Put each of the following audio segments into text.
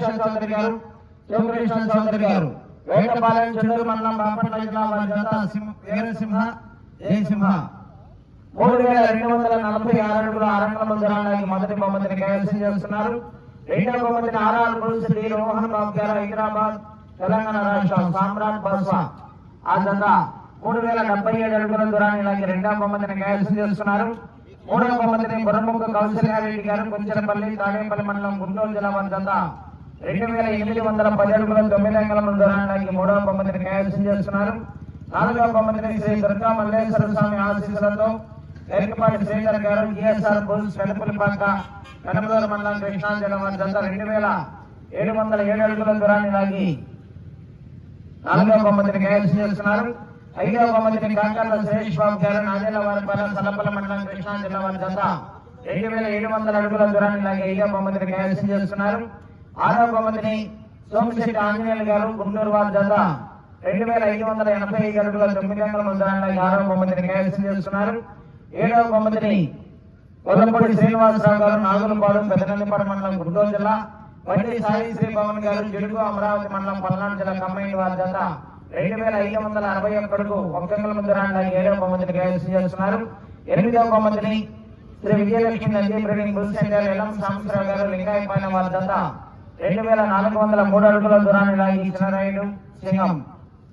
శివకృష్ణ చౌదరి గారు శివకృష్ణ చౌదరి గారు. వేటపాలెం చెల్లూరు మండలం బాపట్ల జిల్లా వారి జత వీరసింహ జయసింహ. మూడు వేల రెండు వందల నలభై ఆరు అడుగుల అరంగం దూరానికి మొదటి బహుమతిని కైవసం చేస్తున్నారు. రెండవ బహుమతిని ఆర్ఆర్ బుల్ శ్రీ రోహన్ బాబు గారు హైదరాబాద్ తెలంగాణ రాష్ట్రం సామ్రాట్ బస్వా ఆ జత మూడు వేల డెబ్బై ఏడు అడుగుల దూరాన్ని లాగి రెండవ బహుమతిని కైవసం చేస్తున్నారు. మూడవ బహుమతిని బుర్రముక్క కౌశల్యారెడ్డి గారు కొంచెరపల్లి తాడేపల్లి మండలం గుంటూరు జిల్లా వారి జత రెండు వేల ఎనిమిది వందల పది అడుగుల తొమ్మిది అంగళముల దూరానికి మూడవ బొమ్మతిని కైవసం చేస్తున్నారు. నాలుగవ బొమ్మతిని శ్రీ దుర్గా మల్లేశ్వర స్వామి ఆశీస్సులతో ఎరికపాటి శ్రీధర్ గారు జిఎస్ఆర్ బుల్స్ పెదపల్లిపాక కనమదూరు మండలం కృష్ణా జిల్లా వారి జత రెండు వేల ఏడు వందల ఏడు అడుగుల దూరాన్ని లాగి నాలుగవ బొమ్మతిని కైవసం చేస్తున్నారు. ఐదవ బొమ్మతిని కాకర్ల సురేష్ బాబు గారు నాదేళ్ళ వారిపల్ల సలపల మండలం కృష్ణా జిల్లా వారి జత రెండు వేల ఏడు వందల అడుగుల దూరాన్ని లాగి ఐదవ బొమ్మతిని కైవసం చేస్తున్నారు. ఆరవ మంత్రి సోమశెట్టి ఆంజనేయులు గారు గుంటూరు వారి జత రెండు వేల ఐదు వందల ఎనభై ఐదు అడుగుల తొమ్మిది వందల దూరాన్ని లాగి ఆరవ బహుమతిని కైవసం చేస్తున్నారు ఏడవ బహుమతిని కొల్లపూడి శ్రీనివాసరావు గారు నాగులపాడు పెదనందిపాడు మండలం గుంటూరు జిల్లా వంటి సాయి శ్రీ భవన్ గారు జిడుగు అమరావతి మండలం పల్నాడు జిల్లా కమ్మైన వారి జత రెండు వేల ఐదు వందల అరవై ఒక్కడుకు ఒక్కంగుల ముందరాండ ఏడవ బహుమతిని కైవసం చేస్తున్నారు ఎనిమిదవ బహుమతిని శ్రీ విజయలక్ష్మి నంది బ్రీడింగ్ బుల్సెన్ గారు ఎల్లం సాంబశ్రావు గారు లింగాయపాలెం వారి జత రెండు వేల నాలుగు వందల మూడు అడుగుల దూరాన్ని లాగి చిన్నరాయుడు సింగం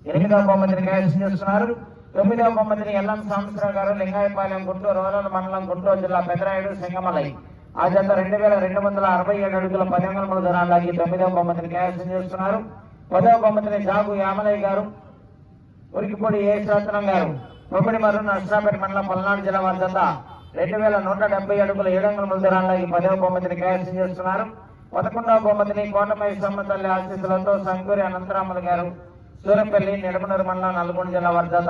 ఎనిమిదవ బహుమతిని కైవసం చేస్తున్నారు తొమ్మిదవ బహుమతిని ఎల్లం సాంబశ్రావు గారు లింగాయపాలెం గుంటూరు రూరల్ మండలం గుంటూరు జిల్లా పెదరాయుడు సింగమలై. ఆ జత రెండు వేల రెండు వందల అరవై ఏడు అడుగుల పది మూడు దూరాన్ని లాగి తొమ్మిదవ బహుమతిని కైవసం చేస్తున్నారు పదవ బహుమతిని జాగు యామలయ్య గారు ఉరికిపూడి ఏ శాస్త్రం గారు పొమ్మిడి మరు నర్సరాపేట మండలం పల్నాడు జిల్లా వారి జత రెండు వేల నూట డెబ్బై అడుగుల ఏడు అంగుళముల దూరాన్ని లాగి పదవ బహుమతిని కైవసం చేస్తున్నారు పదకొండవ బహుమతిని కోటమై సమ్మతల్లి ఆశీస్సులతో సంకూరి అనంతరాములు గారు సూరంపల్లి నిడమనూరు మండలం నల్గొండ జిల్లా వర్ధత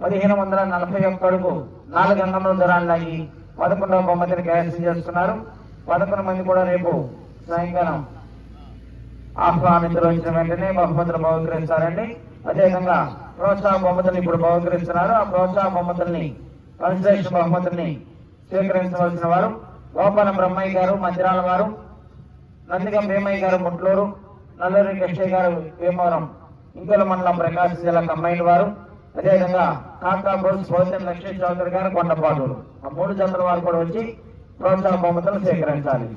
పదిహేను వందల నలభై ఒక్క అడుగు నాలుగు అంగముల దూరాన్ని లాగి పదకొండవ బహుమతిని కైవసం చేస్తున్నారు. పదకొండు మంది కూడా రేపు సాయంకాలం ఆహ్వానించవలసిన వెంటనే బహుమతులు బహుకరిస్తారండి అదేవిధంగా ప్రోత్సాహ బహుమతులు ఇప్పుడు బహుకరిస్తున్నారు. ఆ ప్రోత్సాహ బహుమతుల్ని కన్సలేషన్ బహుమతుల్ని స్వీకరించవలసిన వారు గోపాల బ్రహ్మయ్య గారు మందిరాల వారు నందిగం భీమయ్య గారు ముట్లూరు నల్లూరి కృష్ణ గారు భీమవరం ఇంకొల మండలం ప్రకాశం జిల్లా కంబైన్ వారు అదేవిధంగా కాకా బోల్స్ పోతన్ లక్ష్మీ చౌదరి గారు కొండపాటూరు. ఆ మూడు జతల వారు కూడా వచ్చి ప్రోత్సాహ బహుమతులు సేకరించాలి.